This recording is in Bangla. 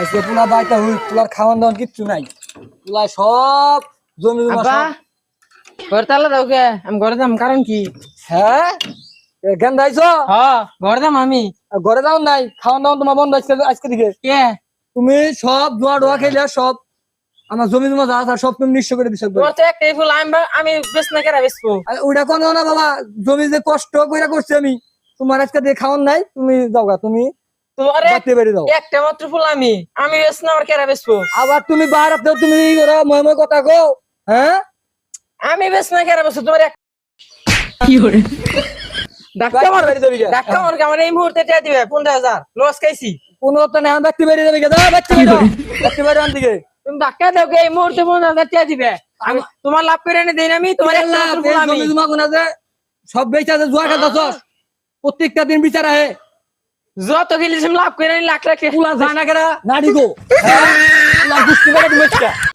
আজকে পুলা বাইটা হুই পুলার খাওয়ান দাওয়ান কিচ্ছু নাই। পুলা সব জমি জমা আব্বা ঘর তালা দাও কে আমি ঘরে যাম কারণ কি? হ্যাঁ? জ্ঞান দাইছো? হ ঘরে যাম আমি। ঘরে যাও নাই খাওয়ান দাওয়ান তোমার বন্ধ আজকে আজকে দিকে। কে? তুমি সব দোয়া ডোয়া খেলে সব আমার জমি জমা যা আছে সব তুমি নিঃস্ব করে দিছো। তোমার তো একটাই ফুল আমি আমি বেশ না কেরা বেসবো আর ওইটা কোনো না বাবা জমি যে কষ্ট করে করছি আমি তোমার আজকে দিয়ে খাওয়ান নাই তুমি যাও গা, তুমি একটা মাত্র ফুল আমি। আমি বেশ না আমার কেরা বেসবো আবার তুমি বাইরে তুমি ময় ময় কথা কো হ্যাঁ? আমি বেশ না কেরা বেসবো তোমার এক ডাক্তার বাড়তে বেরিয়ে যাবি ডাক্তার আমার আমার এই মুহূর্তে টিয়া দিবে পনেরো হাজার। লস খাইছি। কোনো তো না বাড়তে বেরিয়ে যাবে গা বাড়তে বেরিয়ে দাও বেরিয়ে আন দিকে তুমি দাও এই মুহূর্তে দিবে। আমি তোমার লাভ করে এনে দিই আমি তোমার একটা সব বেচা যে জুয়া খেলতেছ প্রত্যেকটা দিন বিচার আহে। যত গেলিস লাভ করে লাখ লাখ পুলা জানা কেরা নাড়ি গো। হ্যাঁ? পুলা